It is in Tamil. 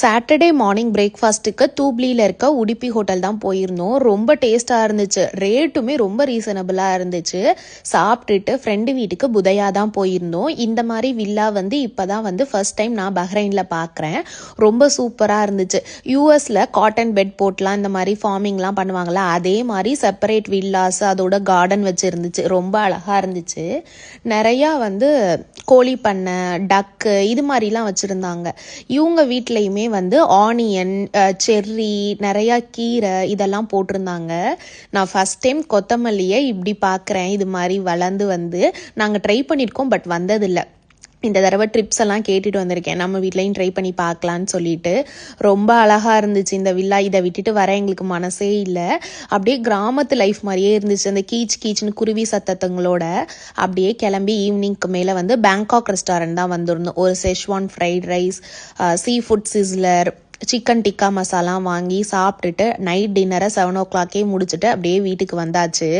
சாட்டர்டே மார்னிங் பிரேக்ஃபாஸ்ட்டுக்கு தூப்ளியில் இருக்க உடுப்பி ஹோட்டல் தான் போயிருந்தோம். ரொம்ப டேஸ்ட்டாக இருந்துச்சு. ரேட்டுமே ரொம்ப ரீசனபிளாக இருந்துச்சு. சாப்பிட்டுட்டு ஃப்ரெண்டு வீட்டுக்கு புதையா தான் போயிருந்தோம். இந்த மாதிரி வில்லா வந்து இப்போ தான் வந்து ஃபர்ஸ்ட் டைம் நான் பஹ்ரைனில் பார்க்குறேன் ரொம்ப சூப்பராக இருந்துச்சு. யூஎஸில் காட்டன் பெட் போட்லாம் இந்த மாதிரி ஃபார்மிங்லாம் பண்ணுவாங்கள்ல அதே மாதிரி செப்பரேட் வில்லாஸ் அதோட கார்டன் வச்சுருந்துச்சு. ரொம்ப அழகாக இருந்துச்சு. நிறையா வந்து கோழி பண்ணை டக்கு இது மாதிரிலாம் வச்சுருந்தாங்க. இவங்க வீட்லேயுமே வந்து ஆனியன் செர்ரி நிறையா கீரை இதெல்லாம் போட்டிருந்தாங்க. நான் ஃபஸ்ட் டைம் கொத்தமல்லியை இப்படி பார்க்குறேன் இது மாதிரி வளர்ந்து வந்து நாங்கள் ட்ரை பண்ணியிருக்கோம் பட் வந்ததில்லை. இந்த தடவை ட்ரிப்ஸ் எல்லாம் கேட்டுட்டு வந்திருக்கேன். நம்ம வீட்லேயும் ட்ரை பண்ணி பார்க்கலான்னு சொல்லிட்டு. ரொம்ப அழகாக இருந்துச்சு இந்த வில்லா இதை விட்டுட்டு வர எங்களுக்கு மனசே இல்லை. அப்படியே கிராமத்து லைஃப் மாதிரியே இருந்துச்சு. அந்த கீச் கீச்னு குருவி சத்தத்துங்களோட அப்படியே கிளம்பி ஈவினிங்க்கு மேலே வந்து பேங்காக் ரெஸ்டாரண்ட் தான் வந்திருந்தோம். ஒரு schezwan fried rice seafood sizzler chicken tikka masala வாங்கி சாப்பிட்டுட்டு நைட் டின்னரை செவன் ஓ கிளாக்கே முடிச்சுட்டு அப்படியே வீட்டுக்கு வந்தாச்சு.